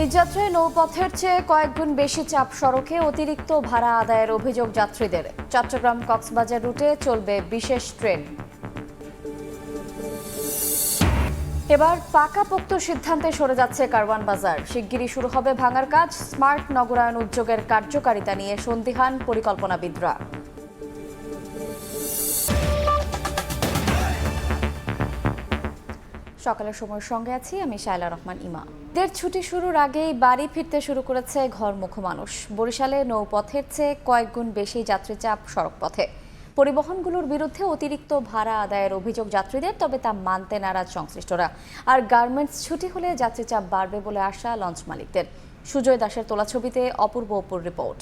এই যাত্রায় নৌপথের চেয়ে কয়েকগুণ বেশি চাপ সড়কে অতিরিক্ত ভাড়া আদায়ের অভিযোগ যাত্রীদের। চট্টগ্রাম কক্সবাজার রুটে চলবে বিশেষ ট্রেন। এবার পাকাপোক্ত সিদ্ধান্তে সরে যাচ্ছে কারওয়ান বাজার। শিগগিরই শুরু হবে ভাঙার কাজ। স্মার্ট নগরায়ন উদ্যোগের কার্যকারিতা নিয়ে সন্দিহান পরিকল্পনাবিদরা। সকালের সময়ের সঙ্গে আছি, আমি শায়লা রহমান ইমা। ঈদের ছুটি শুরুর আগেই বাড়ি ফিরতে শুরু করেছে ঘরমুখ মানুষ বরিশালে নৌপথের চেয়ে কয়েক গুণ বেশি যাত্রী চাপ সড়কপথে। পরিবহনগুলোর বিরুদ্ধে অতিরিক্ত ভাড়া আদায়ের অভিযোগ যাত্রীদের, তবে তা মানতে নারাজ সংশ্লিষ্টরা। আর গার্মেন্টস ছুটি হলে যাত্রী চাপ বাড়বে বলে আশা লঞ্চ মালিকদের। সুজয় দাসের তোলা ছবিতে অপূর্ব অপুর রিপোর্ট।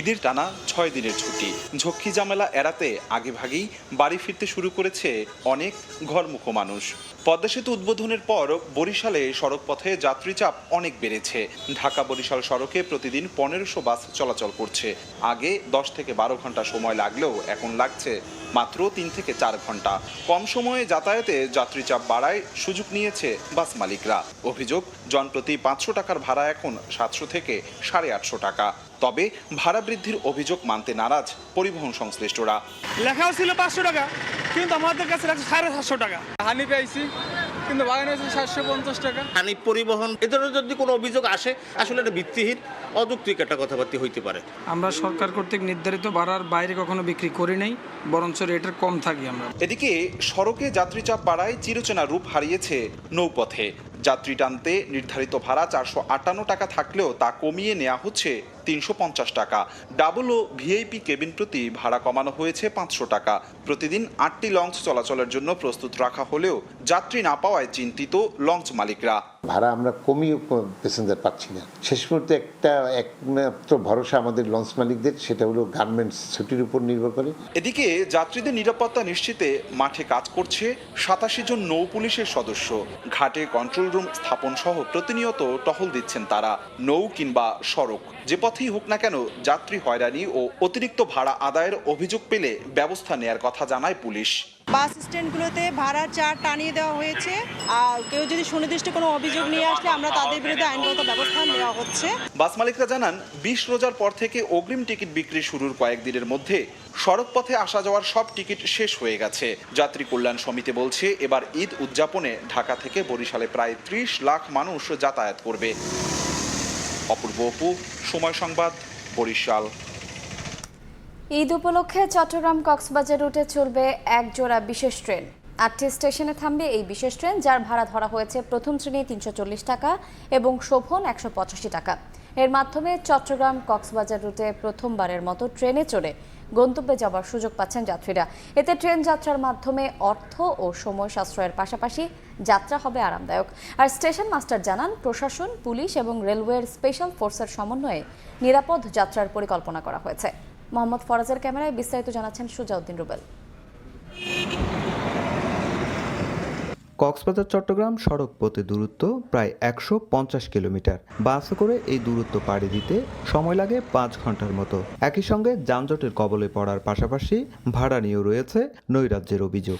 ঈদের টানা ছয় দিনের ছুটি। ঝক্কি ঝামেলা এড়াতে আগেভাগেই বাড়ি ফিরতে শুরু করেছে অনেক ঘরমুখো মানুষ। পদ্মা সেতু উদ্বোধনের পর বরিশালে সড়কপথে যাত্রী চাপ অনেক বেড়েছে। ঢাকা বরিশাল সড়কে প্রতিদিন পনেরোশো বাস চলাচল করছে। আগে দশ থেকে বারো ঘণ্টা সময় লাগলেও এখন লাগছে মাত্র তিন থেকে চার ঘণ্টা। কম সময়ে যাতায়াতে যাত্রী চাপ বাড়ায় সুযোগ নিয়েছে বাস মালিকরা। অভিযোগ, জনপ্রতি পাঁচশো টাকার ভাড়া এখন সাতশো থেকে সাড়ে আটশো টাকা। তবে ভাড়া বৃদ্ধির অভিযোগ মানতে নারাজ পরিবহন সংশ্লিষ্টরা। লেখাও ছিল পাঁচশো টাকা কিন্তু আমাদের কাছে লাগছে সাড়ে সাতশো টাকা। হানি পেয়েছি কিন্তু বাগানে সাতশো পঞ্চাশ টাকা। হানি পরিবহন এ ধরনের যদি কোনো অভিযোগ আসে আসলে এটা ভিত্তিহীন অযৌক্তিক একটা কথাবার্তা হইতে পারে। আমরা সরকার কর্তৃক নির্ধারিত ভাড়ার বাইরে কখনো বিক্রি করি নাই বরঞ্চ রেটের কম থাকি আমরা। এদিকে সড়কে যাত্রী চাপ বাড়ায় চিরচেনা রূপ হারিয়েছে নৌপথে। যাত্রী টানতে নির্ধারিত ভাড়া চারশো আটান্ন টাকা থাকলেও তা কমিয়ে নেওয়া হচ্ছে তিনশো পঞ্চাশ টাকা। ডাবল ও ভিআইপি কেবিন প্রতি ভাড়া কমানো হয়েছে পাঁচশো টাকা। প্রতিদিন আটটি লঞ্চ চলাচলের জন্য প্রস্তুত রাখা হলেও যাত্রী না পাওয়ায় চিন্তিত লঞ্চ মালিকরা। ভাড়া আমরা কমিয়ে প্যাসেঞ্জার পাচ্ছি না। শেষ মুহূর্তে একটা একমাত্র ভরসা আমাদের লঞ্চ মালিকদের সেটা হলো গার্মেন্টস ছুটির উপর নির্ভর করে। এদিকে যাত্রীদের নিরাপত্তা নিশ্চিতে মাঠে কাজ করছে সাতাশি জন নৌ পুলিশের সদস্য। ঘাটে কন্ট্রোল রুম স্থাপন সহ প্রতিনিয়ত টহল দিচ্ছেন তারা নৌ কিংবা সড়ক। যে পথেই হোক না কেন যাত্রী হয়রানি ও অতিরিক্ত ভাড়া আদায়ের অভিযোগ পেলে ব্যবস্থা নেয়ার কথা জানায় পুলিশ। বাস স্ট্যান্ডগুলোতে ভাড়ার চার টানিয়ে দেওয়া হয়েছে। আর কেউ যদি সুনির্দিষ্ট কোনো অভিযোগ নিয়ে আসলে আমরা তাদের বিরুদ্ধে আইনগত ব্যবস্থা নেওয়া হচ্ছে। বাস মালিকরা জানান বিশ রোজার পর থেকে অগ্রিম টিকিট বিক্রি শুরুর কয়েকদিনের মধ্যে সড়ক পথে আসা যাওয়ার সব টিকিট শেষ হয়ে গেছে। যাত্রী কল্যাণ সমিতি বলছে এবার ঈদ উদযাপনে ঢাকা থেকে বরিশালে প্রায় ত্রিশ লাখ মানুষ যাতায়াত করবে। অপূর্ব অপু, সময় সংবাদ, বরিশাল। ঈদ উপলক্ষে চট্টগ্রাম কক্সবাজার রুটে চলবে এক জোড়া বিশেষ ট্রেন। আটটি স্টেশনে থামবে এই বিশেষ ট্রেন, যার ভাড়া ধরা হয়েছে প্রথম শ্রেণি তিনশো চল্লিশ টাকা এবং শোভন একশো পঁচাশি টাকা। এর মাধ্যমে চট্টগ্রাম কক্সবাজার রুটে প্রথমবারের মতো ট্রেনে চড়ে গন্তব্যে যাওয়ার সুযোগ পাচ্ছেন যাত্রীরা। এতে ট্রেন যাত্রার মাধ্যমে অর্থ ও সময় সাশ্রয়ের পাশাপাশি যাত্রা হবে আরামদায়ক। আর স্টেশন মাস্টার জানান, প্রশাসন, পুলিশ এবং রেলওয়ের স্পেশাল ফোর্সের সমন্বয়ে নিরাপদ যাত্রার পরিকল্পনা করা হয়েছে। মোহাম্মদ ফরাজের ক্যামেরায় বিস্তারিত জানাচ্ছেন সুজাউদ্দিন রুবেল। কক্সবাজার, চট্টগ্রাম সড়ক পথে দূরত্ব প্রায় একশো পঞ্চাশ কিলোমিটার। বাসে করে এই দূরত্ব পাড়ি দিতে সময় লাগে পাঁচ ঘণ্টার মতো। একই সঙ্গে যানজটের কবলে পড়ার পাশাপাশি ভাড়া নিয়েও রয়েছে নৈরাজ্যের অভিযোগ।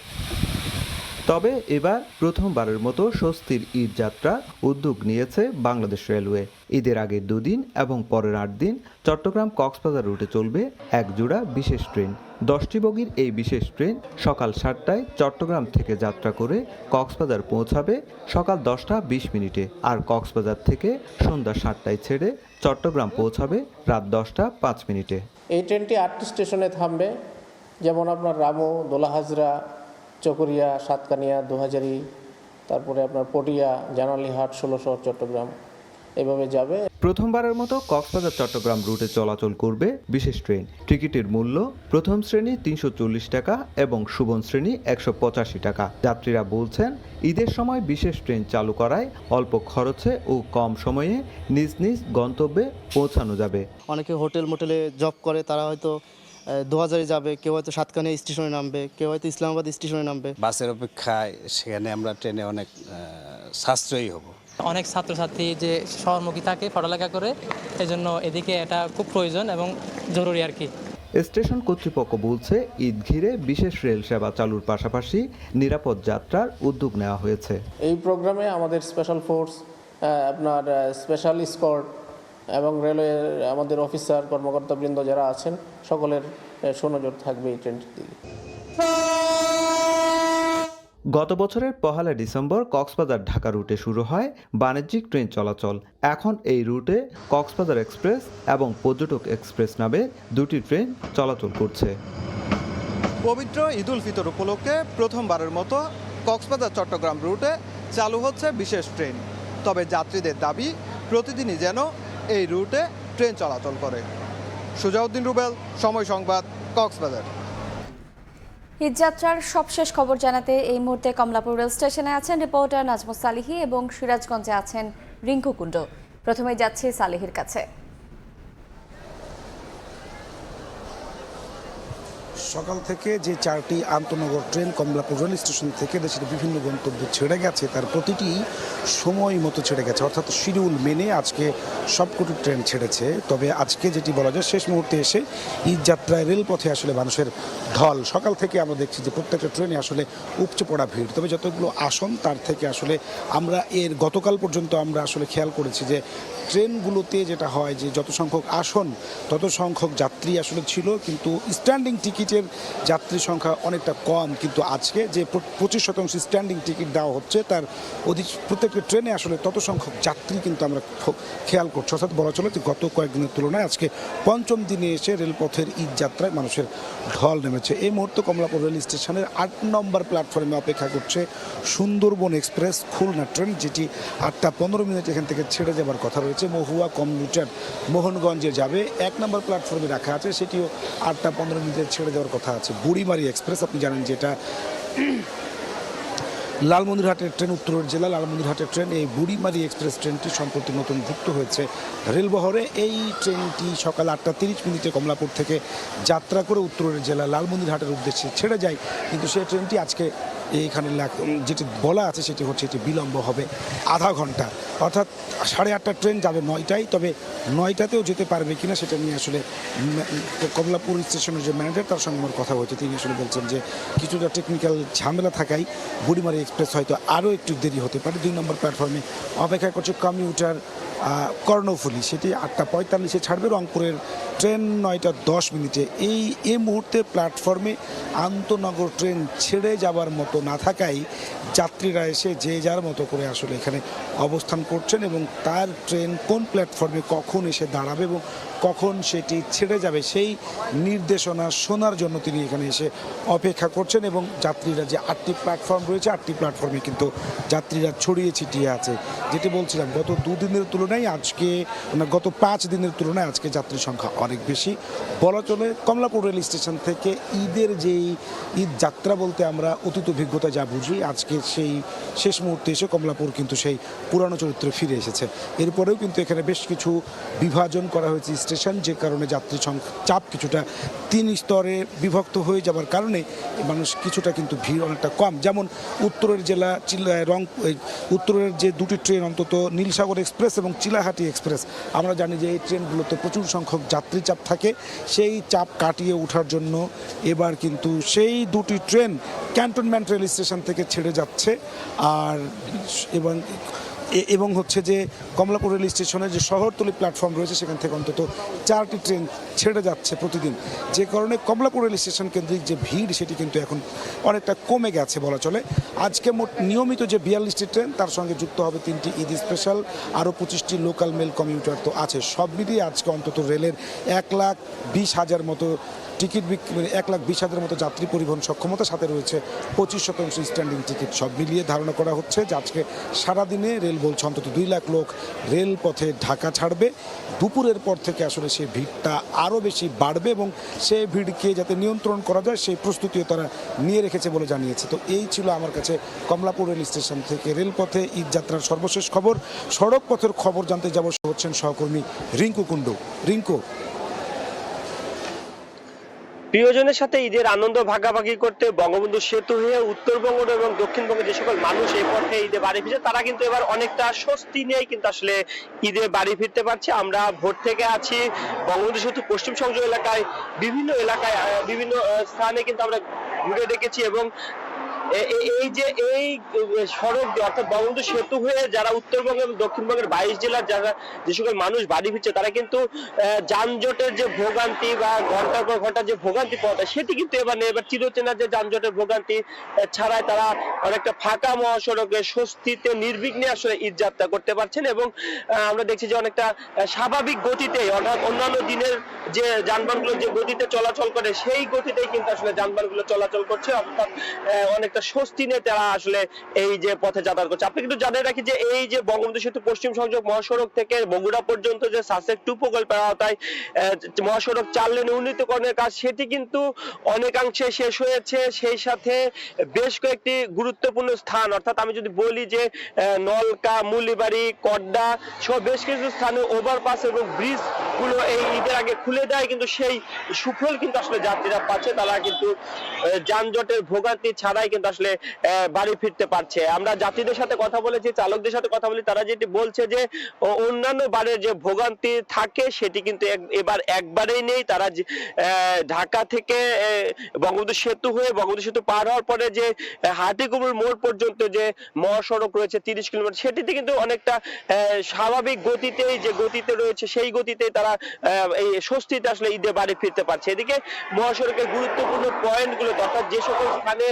তবে এবার প্রথমবারের মতো স্বস্তির ঈদ যাত্রা উদ্যোগ নিয়েছে বাংলাদেশ রেলওয়ে। ঈদের আগের দুদিন এবং পরের আট দিন চট্টগ্রাম কক্সবাজার রুটে চলবে এক জোড়া বিশেষ ট্রেন। দশটি বগির এই বিশেষ ট্রেন সকাল সাতটায় চট্টগ্রাম থেকে যাত্রা করে কক্সবাজার পৌঁছাবে সকাল দশটা বিশ মিনিটে আর কক্সবাজার থেকে সন্ধ্যা সাতটায় ছেড়ে চট্টগ্রাম পৌঁছাবে রাত দশটা পাঁচ মিনিটে। এই ট্রেনটি আটটি স্টেশনে থামবে, যেমন আপনার রামু, দোলাহাজরা চকরিয়া সাতকানিয়া দুহাজারি তারপরে আপনার পটিয়া জানালিহাট ষোলোশহর চট্টগ্রাম। এভাবে যাবে। প্রথমবারের মতো কক্সবাজার চট্টগ্রাম রুটে চলাচল করবে বিশেষ ট্রেন। টিকিটের মূল্য প্রথম শ্রেণি তিনশো চল্লিশ টাকা এবং সুবন শ্রেণি একশো পঁচাশি টাকা। যাত্রীরা বলছেন ঈদের সময় বিশেষ ট্রেন চালু করায় অল্প খরচে ও কম সময়ে নিজ নিজ গন্তব্যে পৌঁছানো যাবে। অনেকে হোটেল মোটেলে জব করে তারা হয়তো দুহাজারে যাবে কেউ হয়তো সাতকানিয়া স্টেশনে নামবে কেউ হয়তো ইসলামাবাদ স্টেশনে নামবে। বাসের অপেক্ষায় সেখানে আমরা ট্রেনে অনেক সাশ্রয়ী হব। অনেক ছাত্রছাত্রী যে শহরমুখী থাকে পড়ালেখা করে এজন্য এদিকে এটা খুব প্রয়োজন এবং জরুরি আর কি। স্টেশন কর্তৃপক্ষ বলছে ঈদ ঘিরে বিশেষ রেল সেবা চালুর পাশাপাশি নিরাপদ যাত্রার উদ্যোগ নেওয়া হয়েছে। এই প্রোগ্রামে আমাদের স্পেশাল ফোর্স আপনার স্পেশাল স্কট এবং রেলওয়ের আমাদের অফিসার কর্মকর্তাবৃন্দ যারা আছেন সকলের সুনজর থাকবে এই ট্রেনটির দিকে গত বছরের পহেলা ডিসেম্বর কক্সবাজার ঢাকা রুটে শুরু হয় বাণিজ্যিক ট্রেন চলাচল। এখন এই রুটে কক্সবাজার এক্সপ্রেস এবং পর্যটক এক্সপ্রেস নামে দুটি ট্রেন চলাচল করছে। পবিত্র ঈদুল ফিতর উপলক্ষে প্রথমবারের মতো কক্সবাজার চট্টগ্রাম রুটে চালু হচ্ছে বিশেষ ট্রেন। তবে যাত্রীদের দাবি প্রতিদিনই যেন এই রুটে ট্রেন চলাচল করে। সুজাউদ্দিন রুবেল, সময় সংবাদ, কক্সবাজার। ঈদযাত্রার সবশেষ খবর জানাতে এই মুহূর্তে কমলাপুর রেল স্টেশনে আছেন রিপোর্টার নাজমুস সালিহি এবং সিরাজগঞ্জে আছেন রিঙ্কু কুণ্ড। প্রথমে যাচ্ছে সালিহির কাছে। সকাল থেকে যে চারটি আন্তনগর ট্রেন কমলাপুর রেল স্টেশন থেকে দেশের বিভিন্ন গন্তব্যে ছেড়ে গেছে, তার প্রতিটি সময় মতো ছেড়ে গেছে। অর্থাৎ শিডিউল মেনে আজকে সবকটি ট্রেন ছেড়েছে। তবে আজকে যেটি বলা যায়, শেষ মুহূর্তে এসে ঈদ যাত্রায় রেলপথে আসলে মানুষের ঢল। সকাল থেকে আমরা দেখছি যে প্রত্যেকটা ট্রেনে আসলে উপচে পড়া ভিড়। তবে যতগুলো আসন, তার থেকে আসলে আমরা এর গতকাল পর্যন্ত আমরা আসলে খেয়াল করেছি যে ট্রেনগুলোতে যেটা হয় যে যত সংখ্যক আসন, তত সংখ্যক যাত্রী আসলে ছিল। কিন্তু স্ট্যান্ডিং টিকিটের যাত্রী সংখ্যা অনেকটা কম, কিন্তু আজকে যে পঁচিশ শতাংশ স্ট্যান্ডিং টিকিট দেওয়া হচ্ছে, তার অধিক প্রত্যেকটা ট্রেনে আসলে তত সংখ্যক যাত্রী কিন্তু আমরা খেয়াল করছি। অর্থাৎ বলা চলে যে গত কয়েকদিনের তুলনায় আজকে পঞ্চম দিনে এসে রেলপথের ঈদ যাত্রায় মানুষের ঢল নেমেছে। এই মুহূর্তে কমলাপুর রেল স্টেশনের আট নম্বর প্ল্যাটফর্মে অপেক্ষা করছে সুন্দরবন এক্সপ্রেস খুলনা ট্রেন যেটি আটটা পনেরো মিনিট এখান থেকে ছেড়ে যাবার কথা রয়েছে। মহুয়া কমিউটার মোহনগঞ্জে যাবে। এক নম্বর প্ল্যাটফর্মে রাখা আছে, সেটিও আটটা পনেরো মিনিটে ছেড়ে যাওয়ার কথা আছে। বুড়িমারি এক্সপ্রেস, আপনি জানেন যেটা লালমন্দিরহাটের ট্রেন উত্তরের জেলা লালমন্দিরহাটের ট্রেন, এই বুড়িমারি এক্সপ্রেস ট্রেনটি সম্প্রতি নতুন যুক্ত হয়েছে রেলবহরে। এই ট্রেনটি সকাল আটটা তিরিশ মিনিটে কমলাপুর থেকে যাত্রা করে উত্তরের জেলা লালমন্দিরহাটের উদ্দেশ্যে ছেড়ে যায়। কিন্তু সেই ট্রেনটি আজকে এইখানে যেটি বলা আছে সেটি হচ্ছে এটি বিলম্ব হবে আধা ঘণ্টা। অর্থাৎ সাড়ে আটটা ট্রেন যাবে নয়টায়, তবে নয়টাতেও যেতে পারবে কিনা সেটা নিয়ে আসলে কমলাপুর স্টেশনের যে ম্যানেজার, তার সঙ্গে আমার কথা হয়েছে। তিনি আসলে বলছেন যে কিছুটা টেকনিক্যাল ঝামেলা থাকায় বুড়িমারি এক্সপ্রেস হয়তো আরও একটু দেরি হতে পারে। দুই নম্বর প্ল্যাটফর্মে অপেক্ষা করছে কমিউটার কর্ণফুলি। সেটি আটটা পঁয়তাল্লিশে ছাড়বে। রংপুরের ট্রেন নয়টা দশ মিনিটে। এই এই মুহূর্তে প্ল্যাটফর্মে আন্তনগর ট্রেন ছেড়ে যাবার মতো না থাকায় যাত্রীরা এসে যে যার মতো করে আসলে এখানে অবস্থান করছেন এবং তার ট্রেন কোন প্ল্যাটফর্মে কখন এসে দাঁড়াবে এবং কখন সেটি ছেড়ে যাবে সেই নির্দেশনা শোনার জন্য তিনি এখানে এসে অপেক্ষা করছেন এবং যাত্রীরা যে আটটি প্ল্যাটফর্ম রয়েছে, আটটি প্ল্যাটফর্মে কিন্তু যাত্রীরা ছড়িয়ে ছিটিয়ে আছে। যেটি বলছিলাম, গত দুদিনের তুলনায় আজকে মানে গত পাঁচ দিনের তুলনায় আজকে যাত্রী সংখ্যা অনেক বেশি। বলা চলে, কমলাপুর রেল স্টেশন থেকে ঈদের যেই ঈদ যাত্রা বলতে আমরা অতীত অভিজ্ঞতা যা বুঝি, আজকে সেই শেষ মুহূর্তে এসে কমলাপুর কিন্তু সেই পুরানো চরিত্রে ফিরে এসেছে। এরপরেও কিন্তু এখানে বেশ কিছু বিভাজন করা হয়েছে স্টেশন যে কারণে যাত্রী চাপ কিছুটা তিন স্তরে বিভক্ত হয়ে যাবার কারণে মানুষ কিছুটা কিন্তু ভিড় অনেকটা কম। যেমন উত্তরের জেলা রং উত্তরের যে দুটি ট্রেন, অন্তত নীলসাগর এক্সপ্রেস এবং চিলাহাটি এক্সপ্রেস, আমরা জানি যে এই ট্রেনগুলোতে প্রচুর সংখ্যক যাত্রী চাপ থাকে। সেই চাপ কাটিয়ে ওঠার জন্য এবার কিন্তু সেই দুটি ট্রেন ক্যান্টনমেন্ট রেল স্টেশন থেকে ছেড়ে যাচ্ছে। আর এবং এবং হচ্ছে যে কমলাপুর রেল স্টেশনে যে শহরতলি প্ল্যাটফর্ম রয়েছে, সেখান থেকে অন্তত চারটি ট্রেন ছেড়ে যাচ্ছে প্রতিদিন। যে কারণে কমলাপুর রেল স্টেশন কেন্দ্রিক যে ভিড়, সেটি কিন্তু এখন অনেকটা কমে গেছে বলা চলে। আজকে মোট নিয়মিত যে বিয়াল্লিশটি ট্রেন, তার সঙ্গে যুক্ত হবে তিনটি ঈদ স্পেশাল আরও পঁচিশটি লোকাল মেল কমিউটার তো আছে। সব মিলিয়ে আজকে অন্তত রেলের এক লাখ বিশ হাজার মতো টিকিট বিক্রি মানে এক লাখ বিশ হাজারের মতো যাত্রী পরিবহন সক্ষমতা সাথে রয়েছে, পঁচিশ শতাংশ স্ট্যান্ডিং টিকিট সব মিলিয়ে ধারণা করা হচ্ছে যে আজকে সারাদিনে রেল বলছে অন্তত দুই লাখ লোক রেলপথে ঢাকা ছাড়বে। দুপুরের পর থেকে আসলে সেই ভিড়টা আরও বেশি বাড়বে এবং সেই ভিড়কে যাতে নিয়ন্ত্রণ করা যায়, সেই প্রস্তুতিও তারা নিয়ে রেখেছে বলে জানিয়েছে। তো এই ছিল আমার কাছে কমলাপুর রেল স্টেশন থেকে রেলপথে ঈদ যাত্রার সর্বশেষ খবর। সড়ক পথের খবর জানতে যাব হচ্ছেন সহকর্মী রিঙ্কু কুণ্ডু। রিঙ্কু প্রিয়জনের সাথে ঈদের আনন্দ ভাগাভাগি করতে বঙ্গবন্ধু সেতু হয়ে উত্তরবঙ্গ এবং দক্ষিণবঙ্গের যে সকল মানুষ এই পথে ঈদে বাড়ি ফিরছে, তারা কিন্তু এবার অনেকটা স্বস্তি নিয়ে কিন্তু আসলে ঈদে বাড়ি ফিরতে পারছে। আমরা ভোর থেকে আছি বঙ্গবন্ধু সেতু পশ্চিম সংযোগ এলাকায়, বিভিন্ন এলাকায় বিভিন্ন স্থানে কিন্তু আমরা ঘুরে দেখেছি এবং এই যে এই সড়ক অর্থাৎ বঙ্গবন্ধু সেতু হয়ে যারা উত্তরবঙ্গ এবং দক্ষিণবঙ্গের বাইশ জেলার যারা যে সকল মানুষ বাড়ি ফিরছে, তারা কিন্তু যানজটের যে ভোগান্তি বা ঘণ্টার পর ঘণ্টা যে ভোগান্তি পাওয়া সেটি কিন্তু এবার নেই। এবার চিরচেনা যে যানজটের ভোগান্তি ছাড়াই তারা অনেকটা ফাঁকা মহাসড়কে স্বস্তিতে নির্বিঘ্নে আসলে ঈদ যাত্রা করতে পারছেন এবং আমরা দেখছি যে অনেকটা স্বাভাবিক গতিতে অর্থাৎ অন্যান্য দিনের যে যানবাহনগুলো যে গতিতে চলাচল করে, সেই গতিতেই কিন্তু আসলে যানবাহনগুলো চলাচল করছে। অর্থাৎ অনেকটা স্বস্তি নিয়ে তারা আসলে এই যে পথে যাতায়াত করছে। আপনি কিন্তু জানিয়ে রাখি যে এই যে বঙ্গবন্ধু সেতু পশ্চিম সংযোগ মহাসড়ক থেকে বগুড়া পর্যন্ত যে সাসেক টু প্রকল্পের আওতায় মহাসড়ক চার লেনে উন্নীতকরণের কাজ, সেটি কিন্তু অনেকাংশে শেষ হয়েছে। সেই সাথে বেশ কয়েকটি গুরুত্বপূর্ণ স্থান, অর্থাৎ আমি যদি বলি যে নলকা, মুলিবাড়ি, কড্ডা সহ বেশ কিছু স্থানে ওভারপাস এবং ব্রিজগুলো এই ঈদের আগে খুলে দেয়, কিন্তু সেই সুফল কিন্তু আসলে যাত্রীরা পাচ্ছে। তারা কিন্তু যানজটের ভোগান্তি ছাড়াই কিন্তু আসলে বাড়ি ফিরতে পারছে। আমরা যাত্রীদের সাথে কথা বলেছি, চালকদের সাথে কথা বলি তারা যেটি বলছে যে অন্যান্য বারের যে ভোগান্তি থাকে, সেটি কিন্তু এবার একবারেই নেই। তারা ঢাকা থেকে বঙ্গবন্ধু সেতু হয়ে বঙ্গবন্ধু সেতু পার হওয়ার পরে যে হাটিকুমুর মোড় পর্যন্ত যে মহাসড়ক রয়েছে, তিরিশ কিলোমিটার, সেটিতে কিন্তু অনেকটা স্বাভাবিক গতিতেই যে গতিতে রয়েছে, সেই গতিতে তারা এই স্বস্তিতে আসলে ঈদে বাড়ি ফিরতে পারছে। এদিকে মহাসড়কের গুরুত্বপূর্ণ পয়েন্টগুলো অর্থাৎ যে সকল স্থানে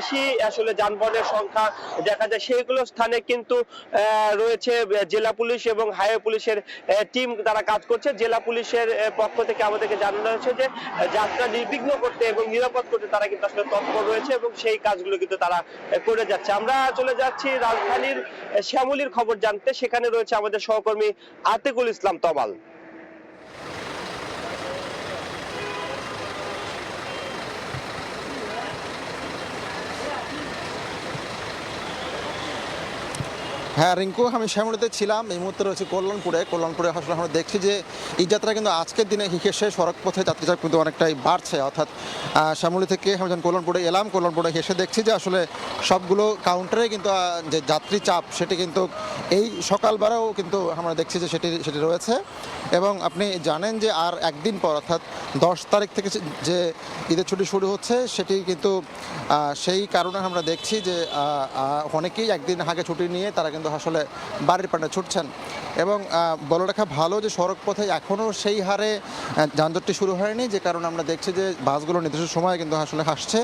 বেশি আসলে যানবাহনের সংখ্যা দেখা যায়। সেইগুলো স্থানে কিন্তু রয়েছে জেলা পুলিশ এবং হাইওয়ে পুলিশের টিম তারা কাজ করছে। জেলা পুলিশের পক্ষ থেকে আমাদেরকে জানানো হয়েছে যে, যাত্রা নির্বিঘ্ন করতে এবং নিরাপদ করতে তারা কিন্তু আসলে তৎপর রয়েছে এবং সেই কাজগুলো কিন্তু তারা করে যাচ্ছে। আমরা চলে যাচ্ছি রাজধানীর শ্যামলীর খবর জানতে। সেখানে রয়েছে আমাদের সহকর্মী আতিকুল ইসলাম তমাল হ্যাঁ রিঙ্কু, আমি শ্যামলিতে ছিলাম। এই মুহূর্তে রয়েছে কল্যাণপুরে। কল্যাণপুরে আসলে আমরা দেখছি যে এই যাত্রা কিন্তু আজকের দিনে হেসে সড়ক পথে যাত্রীচাপ কিন্তু অনেকটাই বাড়ছে। অর্থাৎ শ্যামলী থেকে আমি যখন কল্যাণপুরে এলাম, কল্যাণপুরে হেসে দেখছি যে আসলে সবগুলো কাউন্টারে কিন্তু যে যাত্রী চাপ, সেটি কিন্তু এই সকালবেলাও কিন্তু আমরা দেখছি যে সেটি সেটি রয়েছে। এবং আপনি জানেন যে আর একদিন পর, অর্থাৎ দশ তারিখ থেকে যে- ঈদের ছুটি শুরু হচ্ছে, সেটি কিন্তু সেই কারণে আমরা দেখছি যে অনেকেই একদিন আগে ছুটি নিয়ে তারা কিন্তু আসলে বাড়ির পানে ছুটছেন। এবং বলে রাখা ভালো যে সড়ক পথে এখনও সেই হারে যানজটটি শুরু হয়নি, যে কারণে আমরা দেখছি যে বাসগুলো নির্দিষ্ট সময়ে কিন্তু আসলে আসছে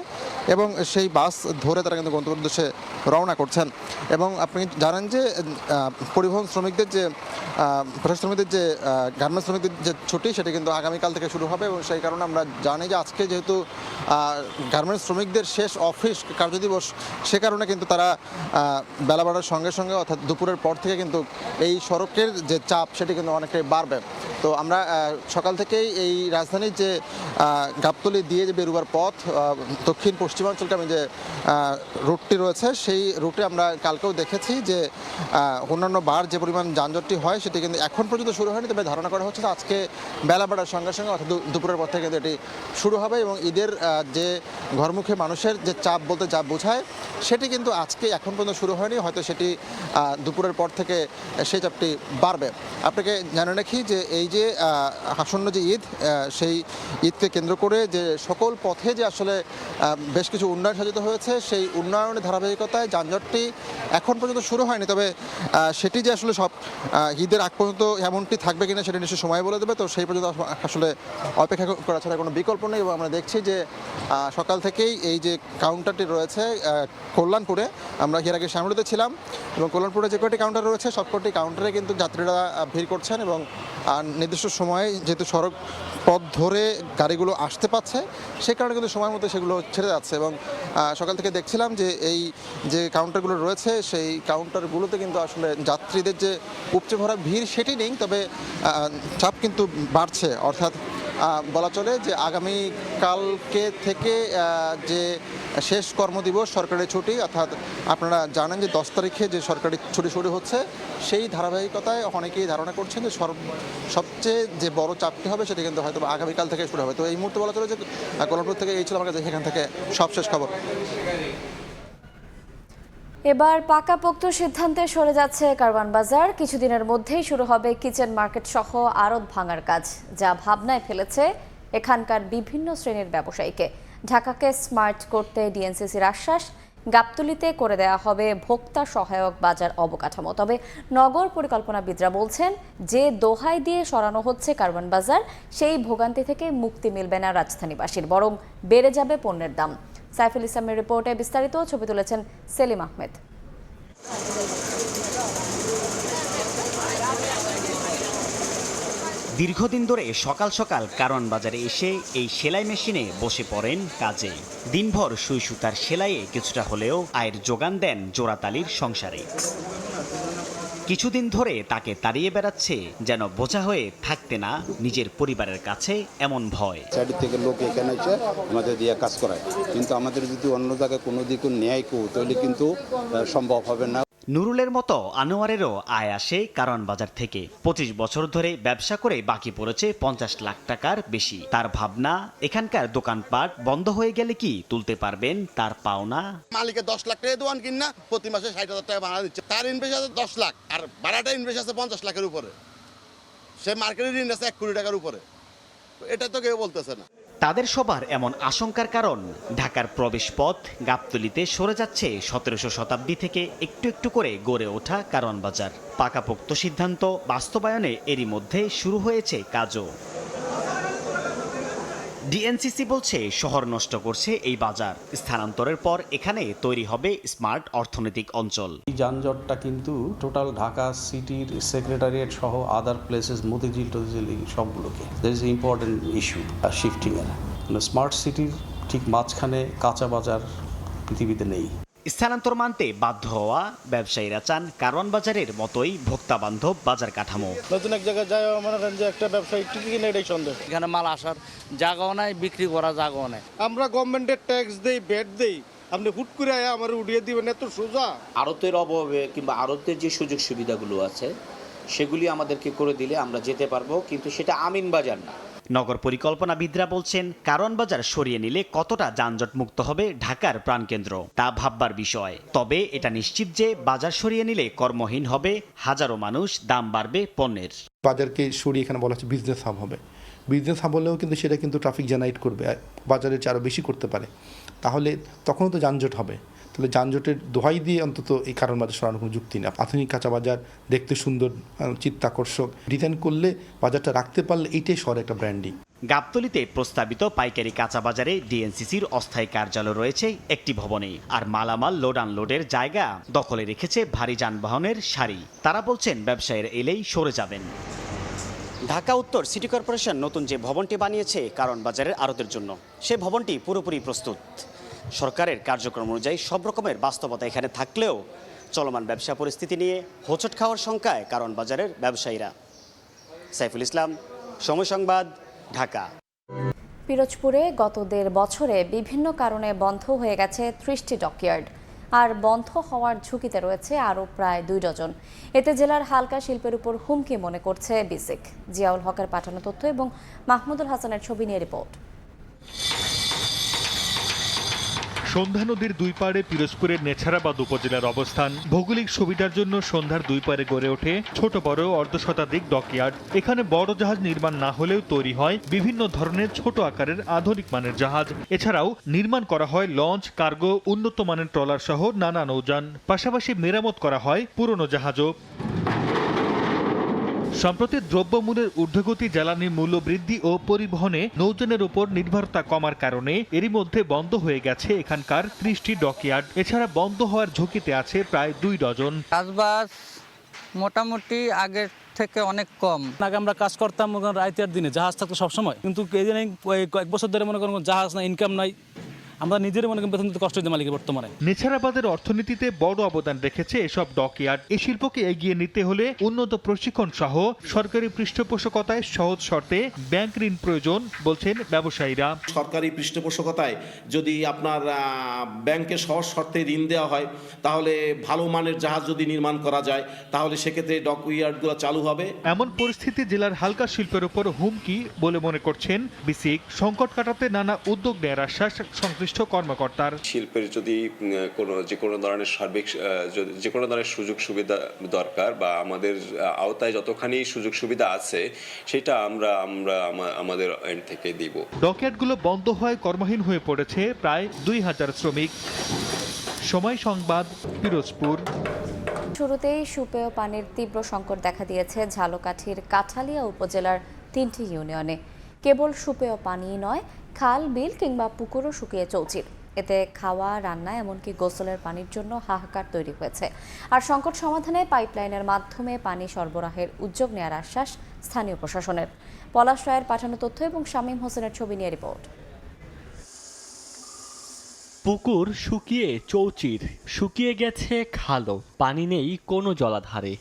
এবং সেই বাস ধরে তারা কিন্তু গন্তব্য উদ্দেশ্যে রওনা করছেন। এবং আপনি জানেন যে পরিবহন শ্রমিকদের যে পোশাক শ্রমিকদের যে গার্মেন্টস শ্রমিকদের যে ছুটি, সেটি কিন্তু আগামীকাল থেকে শুরু হবে এবং সেই কারণে আমরা জানি যে আজকে যেহেতু গার্মেন্টস শ্রমিকদের শেষ অফিস কার্যদিবস সে কারণে কিন্তু তারা বেলা বাড়ার সঙ্গে সঙ্গে অর্থাৎ দুপুরের পর থেকে কিন্তু এই সড়কের যে চাপ, সেটি কিন্তু অনেকটাই বাড়বে। তো আমরা সকাল থেকেই এই রাজধানীর যে গাবতলি দিয়ে যে বেরোবার পথ দক্ষিণ পশ্চিমাঞ্চলগামী যে রুটটি রয়েছে, সেই রুটে আমরা কালকেও দেখেছি যে অন্যান্য বার যে পরিমাণ যানজটটি হয় সেটি কিন্তু এখন পর্যন্ত শুরু হয়নি, তবে ধারণা করা হচ্ছে আজকে বেলা বাড়ার সঙ্গে সঙ্গে অর্থাৎ দুপুরের পর থেকে কিন্তু এটি শুরু হবে এবং ঈদের যে ঘরমুখী মানুষের যে চাপ বলতে যা বোঝায়, সেটি কিন্তু আজকে এখন পর্যন্ত শুরু হয়নি, হয়তো সেটি দুপুরের পর থেকে সেই চাপটি বাড়বে। আপনাকে জানিয়ে রাখি যে এই যে আসন্ন যে ঈদ সেই ঈদকে কেন্দ্র করে যে সকল পথে যে আসলে বেশ কিছু উন্নয়ন সাজিত হয়েছে, সেই উন্নয়নের ধারাবাহিকতায় যানজটটি এখন পর্যন্ত শুরু হয়নি, তবে সেটি যে আসলে সব ঈদের আগ পর্যন্ত এমনটি থাকবে কিনা সেটা নিশ্চয়ই সময় বলে দেবে। তো সেই পর্যন্ত আসলে অপেক্ষা করা ছাড়া কোনো বিকল্প নেই এবং আমরা দেখছি যে সকাল থেকেই এই যে কাউন্টারটি রয়েছে কল্যাণপুরে, আমরা এর আগে শ্যামলিতে ছিলাম এবং কল্যাণপুরে যে কটি কাউন্টার রয়েছে সব সবকটি কাউন্টারে কিন্তু যাত্রীরা ভিড় করছেন এবং নির্দিষ্ট সময়ে যেহেতু সড়ক পথ ধরে গাড়িগুলো আসতে পারছে, সে কারণে কিন্তু সময় মতো সেগুলো ছেড়ে যাচ্ছে এবং সকাল থেকে দেখছিলাম যে এই যে কাউন্টারগুলো রয়েছে, সেই কাউন্টারগুলোতে কিন্তু আসলে যাত্রীদের যে উপচে ভরা ভিড় সেটি নেই, তবে চাপ কিন্তু বাড়ছে। অর্থাৎ বলা চলে যে আগামী কালকে থেকে যে শেষ কর্মদিবস সরকারি ছুটি অর্থাৎ আপনারা জানেন যে দশ তারিখে যে সরকারি ছুটি শুরু হচ্ছে সেই ধারাবাহিকতায় অনেকেই ধারণা করছেন যে সবচেয়ে যে বড় চাপটি হবে সেটা কিন্তু হয়তো আগামীকাল থেকে শুরু হবে। তো এই মুহূর্তে বলা চলে যে আহ, কল্যাণপুর থেকে এই ছিল আমার কাছে এখান থেকে সবশেষ খবর। এবার পাকাপোক্ত সিদ্ধান্তে সরে যাচ্ছে কারওয়ান বাজার। কিছুদিনের মধ্যেই শুরু হবে কিচেন মার্কেট সহ আড়ত ভাঙার কাজ, যা ভাবনায় ফেলেছে এখানকার বিভিন্ন শ্রেণির ব্যবসায়ীকে। ঢাকাকে স্মার্ট করতে ডিএনসিসির আশ্বাস, গাবতলিতে করে দেওয়া হবে ভোক্তা সহায়ক বাজার অবকাঠামো। তবে নগর পরিকল্পনাবিদরা বলছেন, যে দোহাই দিয়ে সরানো হচ্ছে কারওয়ান বাজার, সেই ভোগান্তি থেকে মুক্তি মিলবে না রাজধানীবাসীর, বরং বেড়ে যাবে পণ্যের দাম। সাইফুল ইসলামের রিপোর্টে বিস্তারিত ছবি তুলেছেন সেলিম আহমেদ। দীর্ঘদিন ধরে সকাল সকাল কারণ বাজারে এসে এই সেলাই মেশিনে বসে পড়েন কাজে। দিনভর সুই সুতার সেলাইয়ে কিছুটা হলেও আয়ের যোগান দেন জোড়াতালির সংসারে। কিছুদিন ধরে তাকে তাড়িয়ে বেড়াচ্ছে যেন বোঝা হয়ে থাকতে না নিজের পরিবারের কাছে এমন ভয়। সাইড থেকে লোক এখানে এসে আমাদের দিয়ে কাজ করায়। কিন্তু আমাদের যদি অন্য জায়গায় কোনো দিকে ন্যায় কেউ তাহলে কিন্তু সম্ভব হবে না। নুরুলের মতো আনোয়ারেরও আয় আসে কারণ বাজার থেকে। পঁচিশ বছর ধরে ব্যবসা করে বাকি পড়েছে পঞ্চাশ লাখ টাকার বেশি। তার ভাবনা, এখানকার দোকানপাট বন্ধ হয়ে গেলে কি তুলতে পারবেন তার পাওনা? মালিকের দশ লাখ টাকা দোয়ান কিনা, প্রতি মাসে ষাট হাজার টাকা ভাড়া দিচ্ছে। তার ইনভেস্ট আছে দশ লাখ, আর ভাড়াটা ইনভেস্ট আছে পঞ্চাশ লাখের উপরে। সে মার্কেটের ঋণ আছে এক কোটি টাকার উপরে। এটা তো কেউ বলতেছে না। তাদের সবার এমন আশঙ্কার কারণ, ঢাকার প্রবেশপথ গাবতলিতে সরে যাচ্ছে সতেরোশো শতাব্দী থেকে একটু একটু করে গড়ে ওঠা কারণ বাজার। পাকাপোক্ত সিদ্ধান্ত বাস্তবায়নে এরই মধ্যে শুরু হয়েছে কাজও। ডিএনসিসি বলছে, শহর নষ্ট করছে এই বাজার। স্থানান্তরের পর এখানে তৈরি হবে স্মার্ট অর্থনৈতিক অঞ্চল। এই যানজটটা কিন্তু টোটাল ঢাকা সিটির সেক্রেটারিয়েট সহ আদার প্লেসেস মতিঝিল, টতিঝিল সবগুলোকে। দ্যার ইজ ইম্পর্টেন্ট ইস্যু এর। স্মার্ট সিটির ঠিক মাঝখানে কাঁচা বাজার পৃথিবীতে নেই। স্থানান্তর মানতে বাধ্য হওয়া ব্যবসায়ীরা চান কারণ বাজারের মতোই ভোক্তা বান্ধব বাজার কাঠামো। নতুন এক জায়গায় যায় মনে করেন যে একটা ব্যবসায়ী টিকি কিনে এটাই সন্দেহ। এখানে মাল আসার জায়গাও নাই বিক্রি করা জায়গাও নাই। আমরা গভর্নমেন্টের ট্যাক্স দেই ভ্যাট দেই আপনি হুট করে আয়া আমার উড়িয়ে দিবেন এত সোজা। আড়তের অভাবে কিংবা আড়তের যে সুযোগ সুবিধাগুলো আছে সেগুলি আমাদেরকে করে দিলে আমরা যেতে পারব কিন্তু সেটা আমিন বাজার না। নগর পরিকল্পনাবিদরা বলছেন কারণ বাজার সরিয়ে নিলে কতটা যানজট মুক্ত হবে ঢাকার প্রাণকেন্দ্র, তা ভাববার বিষয়। তবে এটা নিশ্চিত যে বাজার সরিয়ে নিলে কর্মহীন হবে হাজারো মানুষ, দাম বাড়বে পণ্যের। বাজারকে সরিয়ে এখানে বলা হচ্ছে বিজনেস হাব হবে। বিজনেস হাব হলেও কিন্তু সেটা কিন্তু ট্রাফিক জেনারেট করবে বাজারের চেয়ে আরও বেশি করতে পারে, তাহলে তখনও তো যানজট হবে। তাহলে যানজটের দোহাই দিয়ে অন্তত এই কারণ বাজার সরানোর কোনো যুক্তি না আধুনিক কাঁচা বাজার দেখতে সুন্দর চিত্তাকর্ষক ডিজাইন করলে বাজারটা রাখতে পারলে এইটাই শহরে একটা ব্র্যান্ডিং। গাবতলিতে প্রস্তাবিত পাইকারি কাঁচা বাজারে ডিএনসিসির অস্থায়ী কার্যালয় রয়েছে একটি ভবনে আর মালামাল লোড আনলোডের জায়গা দখলে রেখেছে ভারী যানবাহনের সারি। তারা বলছেন ব্যবসায়ীরা এলেই সরে যাবেন। ঢাকা উত্তর সিটি কর্পোরেশন নতুন যে ভবনটি বানিয়েছে কারণ বাজারের আড়তের জন্য। সে ভবনটি পুরোপুরি প্রস্তুত। সরকারের কার্যক্রম অনুযায়ী সব রকমের বাস্তবতা এখানে থাকলেও চলমান ব্যবসা পরিস্থিতি নিয়ে হোঁচট খাওয়ার শঙ্কায় কারণ বাজারের ব্যবসায়ীরা। সাইফুল ইসলাম, সময় সংবাদ, ঢাকা। পিরোজপুরে গত দেড় বছরে বিভিন্ন কারণে বন্ধ হয়ে গেছে ত্রিশটি ডকইয়ার্ড। আর বন্ধ হওয়ার ঝুঁকিতে রয়েছে আরও প্রায় দুই ডজন। এতে জেলার হালকা শিল্পের উপর হুমকি মনে করছে বিসিক। জিয়াউল হকের পাঠানো তথ্য এবং মাহমুদুল হাসানের ছবি নিয়ে রিপোর্ট। সন্ধ্যা নদীর দুই পাড়ে পিরোজপুরের নেছারাবাদ উপজেলার অবস্থান। ভৌগোলিক সুবিধার জন্য সন্ধ্যার দুই পাড়ে গড়ে ওঠে ছোট বড় অর্ধশতাধিক ডকইয়ার্ড। এখানে বড় জাহাজ নির্মাণ না হলেও তৈরি হয় বিভিন্ন ধরনের ছোট আকারের আধুনিক মানের জাহাজ। এছাড়াও নির্মাণ করা হয় লঞ্চ, কার্গো, উন্নত মানের ট্রলার সহ নানা নৌযান। পাশাপাশি মেরামত করা হয় পুরনো জাহাজও। সম্প্রতি দ্রব্যমূল্যের ঊর্ধ্বগতি জ্বালানি মূল্য বৃদ্ধি ও পরিবহনে নৌযানের উপর নির্ভরতা কমার কারণে এরই মধ্যে বন্ধ হয়ে গেছে এখানকার ত্রিশটি ডকইয়ার্ড। এছাড়া বন্ধ হওয়ার ঝুঁকিতে আছে প্রায় দুই ডজন। কাজবাজ মোটামুটি আগের থেকে অনেক কম। আগে আমরা কাজ করতাম রাইতের দিনে জাহাজ থাকতো সবসময়। কিন্তু এই দিনে কয়েক বছর ধরে মনে করেন জাহাজ না ইনকাম নাই। আমরা নিজেরই মনে দিতে কষ্ট হচ্ছে মালিকের বর্তমানে। নেছারাবাদের অর্থনীতিতে বড় অবদান রেখেছে এসব ডকইয়ার্ড। এই শিল্পকে এগিয়ে নিতে হলে উন্নত প্রশিক্ষণ সহ সরকারি পৃষ্ঠপোষকতায় সহজ শর্তে ব্যাংক ঋণ প্রয়োজন বলছেন ব্যবসায়ীরা। সরকারি পৃষ্ঠপোষকতায় যদি আপনার ব্যাংকে সহজ শর্তে ঋণ দেওয়া হয় তাহলে ভালো মানের জাহাজ যদি নির্মাণ করা যায় তাহলে সেক্ষেত্রে ডক ইয়ার্ডগুলো চালু হবে। এমন পরিস্থিতি জেলার হালকা শিল্পের উপর হুমকি বলে মনে করছেন বিসিক। সংকট কাটাতে নানা উদ্যোগ নেয়ার আশ্বাস সংশ্লিষ্ট কর্মকর্তার। শিল্পের যদি কোনো যে কোনো ধরনের সার্বিক যদি- যে কোনো ধরনের সুযোগ সুবিধা দরকার বা আমাদের আওতায় যতখানি সুযোগ সুবিধা আছে সেটা আমরা আমরা আমাদের এন্ড থেকে দিব। ডকইয়ার্ডগুলো বন্ধ হয়ে কর্মহীন হয়ে পড়েছে প্রায় দুই হাজার শ্রমিক। সময় সংবাদ পিরোজপুর। শুরুতেই সুপেয় পানির তীব্র সংকট দেখা দিয়েছে ঝালকাঠির কাঠালিয়া উপজেলার তিনটি ইউনিয়নে। কেবল সুপেয় পানি নয় খাল, বিল কিংবা পুকুরও শুকিয়ে চৌচির এতে খাওয়া, রান্না এমনকি গোসলের পানির জন্য হাহাকার তৈরি হয়েছে। আর সংকট সমাধানে পাইপলাইনের মাধ্যমে পানি সরবরাহের উদ্যোগ নেওয়ার আশ্বাস স্থানীয় প্রশাসনের। পলাশ রায়ের পাঠানো তথ্য এবং শামীম হোসেনের ছবি নিয়ে রিপোর্ট। পুকুর শুকিয়ে চৌচির, শুকিয়ে গেছে খালও, পানি নেই কোনো জলাধারে।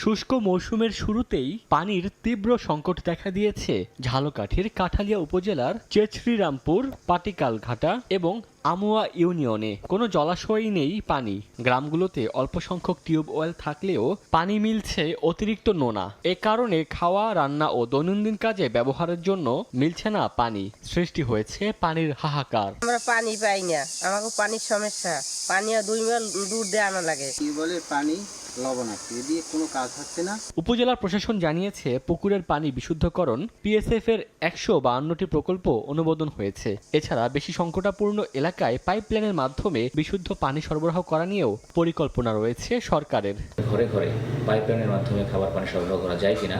শুষ্ক মৌসুমের শুরুতেই পানির তীব্র সংকট দেখা দিয়েছে ঝালকাঠির কাঠালিয়া উপজেলার চেচরিরামপুর পাটিকালঘাটা এবং আমুয়া ইউনিয়নে। কোনো জলাশয়ই নেই পানি। গ্রামগুলোতে অল্প সংখ্যক টিউবওয়েল থাকলেও পানি মিলছে অতিরিক্ত নোনা। এ কারণে খাওয়া রান্না ও দৈনন্দিন কাজে ব্যবহারের জন্য মিলছে না পানি। সৃষ্টি হয়েছে পানির হাহাকার। আমরা পানি পাই না। আমাকে পানির সমস্যা। পানি দুই মাইল দূর দিয়ে আনা লাগে। টিউবওয়েলের পানি? লবণাক্ত এ দিয়ে কোনো কাজ হচ্ছে না। উপজেলা প্রশাসন জানিয়েছে পুকুরের পানি বিশুদ্ধকরণ পিএসএফ এর একশো বাহান্নটি প্রকল্প অনুমোদন হয়েছে। এছাড়া বেশি সংকটাপূর্ণ এলাকায় পাইপলাইনের মাধ্যমে বিশুদ্ধ পানি সরবরাহ করা নিয়েও পরিকল্পনা রয়েছে সরকারের। ঘরে ঘরে পাইপলাইনের মাধ্যমে খাবার পানি সরবরাহ করা যায় কিনা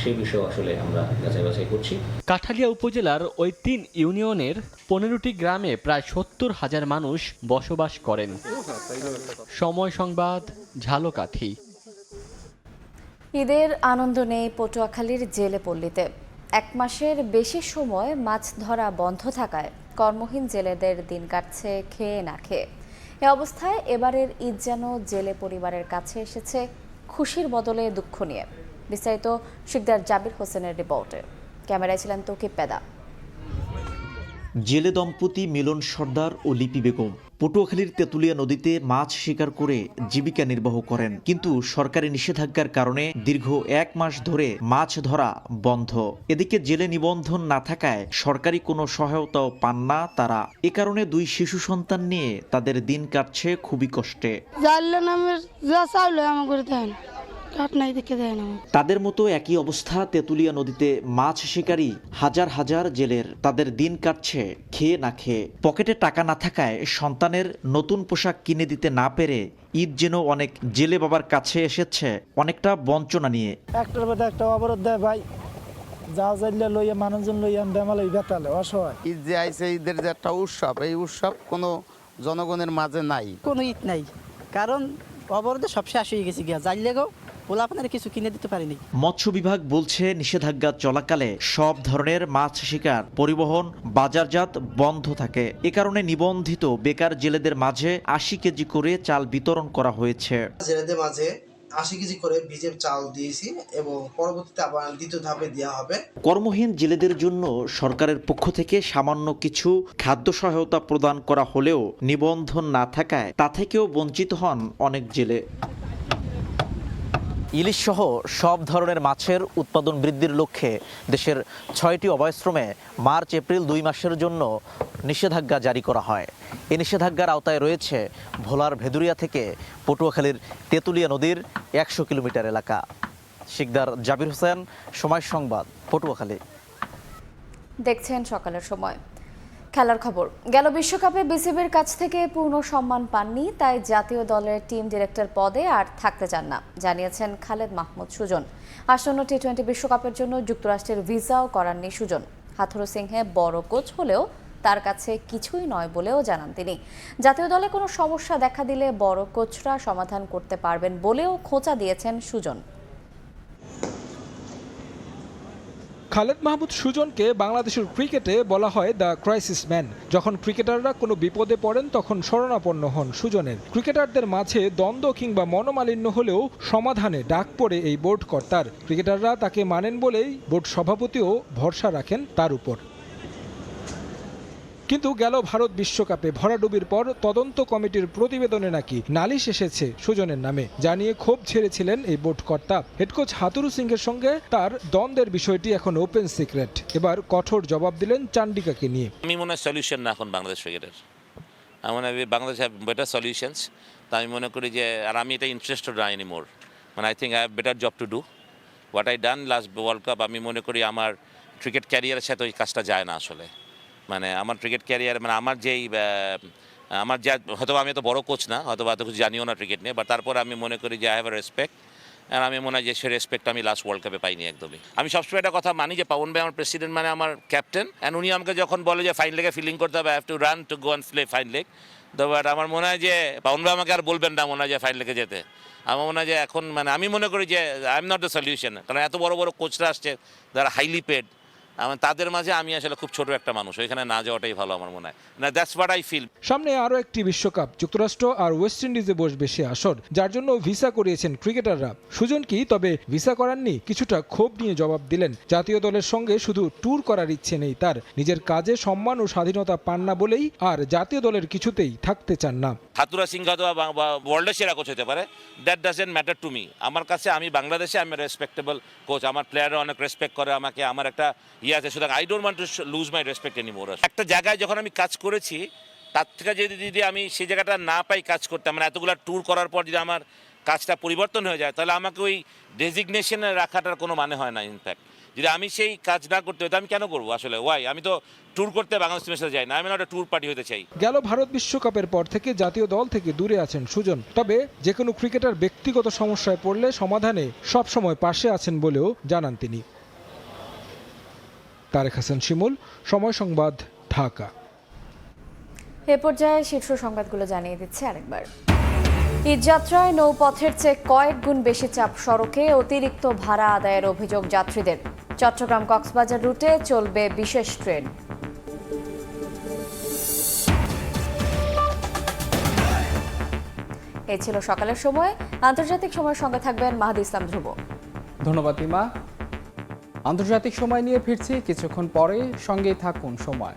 সেই বিষয়ে আসলে আমরা যাচাই বাছাই করছি। কাঠালিয়া উপজেলার ওই তিন ইউনিয়নের পনেরোটি গ্রামে প্রায় সত্তর হাজার মানুষ বসবাস করেন। সময় সংবাদ ঝালকাঠি। ঈদের আনন্দ নেই পটুয়াখালীর জেলে পল্লীতে। এক মাসের বেশি সময় মাছ ধরা বন্ধ থাকায় কর্মহীন জেলেদের দিন কাটছে খেয়ে না খেয়ে। এ অবস্থায় এবারের ঈদ যেন জেলে পরিবারের কাছে এসেছে খুশির বদলে দুঃখ নিয়ে। বিস্তারিত শিকদার জাবির হোসেনের রিপোর্টে। ক্যামেরায় ছিলেন তৌকিব পেদা। জেলে দম্পতি মিলন সর্দার ও লিপি বেগম পটুয়াখালীর তেঁতুলিয়া নদীতে মাছ শিকার করে জীবিকা নির্বাহ করেন। কিন্তু সরকারি নিষেধাজ্ঞার কারণে দীর্ঘ এক মাস ধরে মাছ ধরা বন্ধ। এদিকে জেলে নিবন্ধন না থাকায় সরকারি কোনো সহায়তাও পান না তারা। এ কারণে দুই শিশু সন্তান নিয়ে তাদের দিন কাটছে খুবই কষ্টে। নাই দেখে দেয় না। তাদের মতো একই অবস্থা তেঁতুলিয়া নদীতে মাছ শিকারী হাজার হাজার জেলের। তাদের দিন কাটছে খেয়ে না খেয়ে। পকেটে টাকা না থাকায় সন্তানের নতুন পোশাক কিনে দিতে না পেরে ঈদ যেন অনেক জেলে বাবার কাছে এসেছে অনেকটা বঞ্চনা নিয়ে। একটার বাদে একটা অবরোধ দেয় ভাই। যা যাইলে লইয়া মানুষজন লইয়া বেমালে বেতালে অসহায়। ঈদ যে আইছে ঈদের যে একটা উৎসব এই উৎসব কোনো জনগণের মাঝে নাই। কোনো ঈদ নাই। কারণ অবরোধে সব শেষ হয়ে গেছে গিয়া জাইলে গো আপনার কিছু কিনে দিতে পারিনি। মৎস্য বিভাগ বলছে নিষেধাজ্ঞা চলাকালে সব ধরনের মাছ শিকার পরিবহন বাজারজাত বন্ধ থাকে। এ কারণে নিবন্ধিত বেকার জেলেদের মাঝে আশি কেজি করে চাল বিতরণ করা হয়েছে। জেলেদের মাঝে আশি কেজি করে ভিজে চাল দিয়েছি এবং পরবর্তীতে আবার দ্বিতীয় ধাপে দেওয়া হবে। কর্মহীন জেলেদের জন্য সরকারের পক্ষ থেকে সামান্য কিছু খাদ্য সহায়তা প্রদান করা হলেও নিবন্ধন না থাকায় তা থেকেও বঞ্চিত হন অনেক জেলে। ইলিশ সহ সব ধরনের মাছের উৎপাদন বৃদ্ধির লক্ষ্যে দেশের ছয়টি অভয়াশ্রমে মার্চ, এপ্রিল দুই মাসের জন্য নিষেধাজ্ঞা জারি করা হয়। এই নিষেধাজ্ঞার আওতায় রয়েছে ভোলার ভেদুরিয়া থেকে পটুয়াখালীর তেঁতুলিয়া নদীর একশো কিলোমিটার এলাকা। শিকদার জাবির হোসেন, সময় সংবাদ, পটুয়াখালী। দেখছেন সকালের সময়। খেলার খবর। গেল বিশ্বকাপে বিসিবির কাছ থেকে পূর্ণ সম্মান পাননি, তাই জাতীয় দলের টিম ডিরেক্টর পদে আর থাকতে চান না, জানিয়েছেন খালেদ মাহমুদ সুজন। আসন্ন টি টোয়েন্টি বিশ্বকাপের জন্য যুক্তরাষ্ট্রের ভিসাও করাননি সুজন। হাথুরু সিংহে বড় কোচ হলেও তার কাছে কিছুই নয় বলেও জানান তিনি। জাতীয় দলে কোনো সমস্যা দেখা দিলে বড় কোচরা সমাধান করতে পারবেন বলেও খোঁচা দিয়েছেন সুজন। খালেদ মাহমুদ সুজনকে বাংলাদেশের ক্রিকেটে বলা হয় দ্য ক্রাইসিস ম্যান। যখন ক্রিকেটাররা কোনো বিপদে পড়েন, তখন শরণাপন্ন হন সুজনের। ক্রিকেটারদের মাঝে দ্বন্দ্ব কিংবা মনোমালিন্য হলেও সমাধানে ডাক পড়ে এই বোর্ড কর্তার। ক্রিকেটাররা তাকে মানেন বলেই বোর্ড সভাপতিও ভরসা রাখেন তার উপর। কিন্তু গেল ভারত বিশ্বকাপে ভরাডুবির পর তদন্ত কমিটির প্রতিবেদনে নাকি নালিশ এসেছে সুজনের নামে জানিয়ে ক্ষোভ ছেড়েছিলেন এই বোর্ড কর্তা। হেডকোচ হাতুরু সিংহের সঙ্গে তার দ্বন্দ্বের বিষয়টি এখন ওপেন সিক্রেট। এবার কঠোর জবাব দিলেন চান্ডিকাকে নিয়ে। আমি মনে হয় সলিউশন না এখন বাংলাদেশ ক্রিকেটের। আমি মনে হয় বাংলাদেশ হ্যাভ বেটার সলিউশনস তা আমি মনে করি যে, আর আমি এটা ইন্টারেস্টেড না এনিমোর মানে I think I have better job to do what I done last world cup আমি মনে করি আমার ক্রিকেট ক্যারিয়ারের সাথে ওই কাজটা যায় না আসলে। মানে আমার ক্রিকেট ক্যারিয়ার মানে আমার যেই আমার যা, হয়তো আমি তো বড় কোচ না, হয়তো এত কিছু জানিও না ক্রিকেট নিয়ে বাট তারপর আমি মনে করি যে আই হ্যাভ রেসপেক্ট আর আমি মনে হয় যে সে রেসপেক্ট আমি লাস্ট ওয়ার্ল্ড কাপে পাইনি একদমই। আমি সবসময় একটা কথা মানি যে পাবন ভাই আমার প্রেসিডেন্ট মানে আমার ক্যাপ্টেন অ্যান্ড উনি আমাকে যখন বলে যে ফাইন লেগে ফিলিং করতে হবে have to run to go and play fine leg তো বাট আমার মনে হয় যে পাবন ভাই আমাকে আর বলবেন না মনে হয় যে ফাইন লেগে যেতে। আমার মনে হয় যে এখন মানে আমি মনে করি যে I am not the solution কারণ এত বড় বড় কোচরা আসছে যারা হাইলি পেড আমার তাদের মাঝে আমি আসলে খুব ছোট একটা মানুষ ওইখানে না যাওয়াটাই ভালো আমার মনে হয়। না দ্যাটস হোয়াট আই ফিল সামনে আরও একটি বিশ্বকাপ যুক্তরাষ্ট্র আর ওয়েস্ট ইন্ডিজে বসবে সে আসর যার জন্য ভিসা করিয়েছেন ক্রিকেটাররা। সুজন কি তবে ভিসা করাননি কিছুটা ক্ষোভ নিয়ে জবাব দিলেন। জাতীয় দলের সঙ্গে শুধু ট্যুর করার ইচ্ছে নেই তার নিজের কাজে সম্মান ও স্বাধীনতা পান না বলেই আর জাতীয় দলের কিছুতেই থাকতে চান না। হাতুরা সিং হয়তো বা- বা ওয়ার্ল্ডের সেরা কোচ হতে পারে। That doesn't matter to me আমার কাছে আমি বাংলাদেশে আমি রেসপেক্টেবল কোচ আমার প্লেয়াররা অনেক রেসপেক্ট করে আমাকে। আমার একটা ইয়ে আছে সুতরাং I don't want to lose my respect any more একটা জায়গায় যখন আমি কাজ করেছি, তার থেকে যদি যদি আমি সেই জায়গাটা না পাই কাজ করতে মানে এতগুলো ট্যুর করার পর যদি আমার কাজটা পরিবর্তন হয়ে যায়, তাহলে আমাকে ওই ডেজিগনেশনে রাখাটার কোনো মানে হয় না ইনফ্যাক্ট যদি আমি সেই কাজ না করতে হতো আমি কেন করব আসলে? ওয়াই আমি তো ট্যুর করতে বাংলাদেশ সাথে যাই না, আমি না ট্যুর পার্টি হতে চাই। গেল ভারত বিশ্বকাপের পর থেকে জাতীয় দল থেকে দূরে আছেন সুজন। তবে যে কোনো ক্রিকেটার ব্যক্তিগত সমস্যায় পড়লে সমাধানে সবসময় পাশে আছেন বলেও জানান তিনি। তারেক হাসান শিমুল সময় সংবাদ ঢাকা। এ পর্যায়ে শীর্ষ সংবাদগুলো জানিয়ে দিচ্ছে আরেকবার। ঈদযাত্রায় নৌপথের চেয়ে কয়েক গুণ বেশি চাপ সড়কে অতিরিক্ত ভাড়া আদায়ের অভিযোগ যাত্রীদের। চট্টগ্রাম কক্সবাজার রুটে চলবে বিশেষ ট্রেন। এই ছিল সকালের সময়। আন্তর্জাতিক সময়ের সঙ্গে থাকবেন মাহাদি ইসলাম ধ্রুব। ধন্যবাদ ইমা। আন্তর্জাতিক সময় নিয়ে ফিরছি কিছুক্ষণ পরে সঙ্গেই থাকুন সময়।